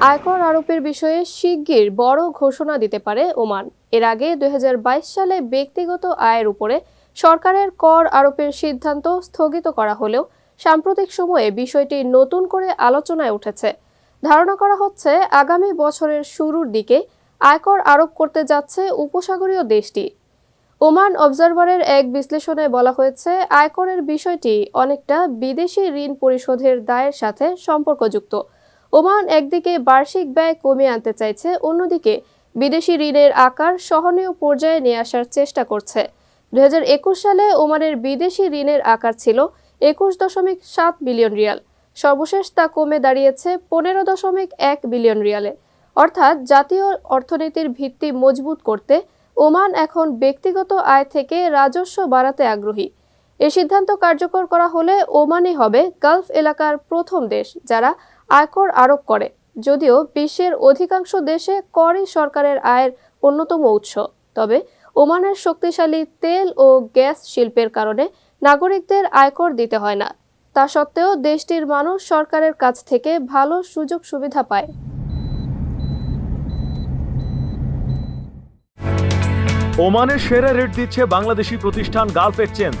আয়কর আরোপের বিষয়ে শিগগির বড় ঘোষণা দিতে পারে ওমান। এর আগে দুই হাজার বাইশ সালে ব্যক্তিগত আয়ের উপরে সরকারের কর আরোপের সিদ্ধান্ত স্থগিত করা হলেও সাম্প্রতিক সময়ে বিষয়টি নতুন করে আলোচনায় উঠেছে। ধারণা করা হচ্ছে, আগামী বছরের শুরুর দিকে আয়কর আরোপ করতে যাচ্ছে উপসাগরীয় দেশটি। ওমান অবজারভারের এক বিশ্লেষণে বলা হয়েছে, আয়করের বিষয়টি অনেকটা বিদেশি ঋণ পরিশোধের দায়ের সাথে সম্পর্কযুক্ত। ওমান একদিকে বার্ষিক ব্যয় কমিয়ে আনতে চাইছে, অন্যদিকে বিদেশি ঋণের আকার সহনীয় পর্যায়ে নিয়ে আসার চেষ্টা করছে। দু হাজার একুশ সালে ওমানের বিদেশি ঋণের আকার ছিল একুশ দশমিক সাত বিলিয়ন রিয়াল। সর্বশেষ তা কমে দাঁড়িয়েছে পনেরো দশমিক এক বিলিয়ন রিয়ালে। অর্থাৎ জাতীয় অর্থনীতির ভিত্তি মজবুত করতে ওমান এখন ব্যক্তিগত আয় থেকে রাজস্ব বাড়াতে আগ্রহী। এ সিদ্ধান্ত কার্যকর করা হলে ওমানই হবে গালফ এলাকার প্রথম দেশ যারা আয়কর আরোপ করে, যদিও বিশ্বের অধিকাংশ দেশে করই সরকারের আয়ের অন্যতম উৎস। তবে ওমানের শক্তিশালী তেল ও গ্যাস শিল্পের কারণে নাগরিকদের আয়কর দিতে হয় না। তা সত্ত্বেও দেশটির মানুষ সরকারের কাছ থেকে ভালো সুযোগ সুবিধা পায়। ওমানের সেরা রেট দিচ্ছে বাংলাদেশি প্রতিষ্ঠান গালফ এক্সচেঞ্জ।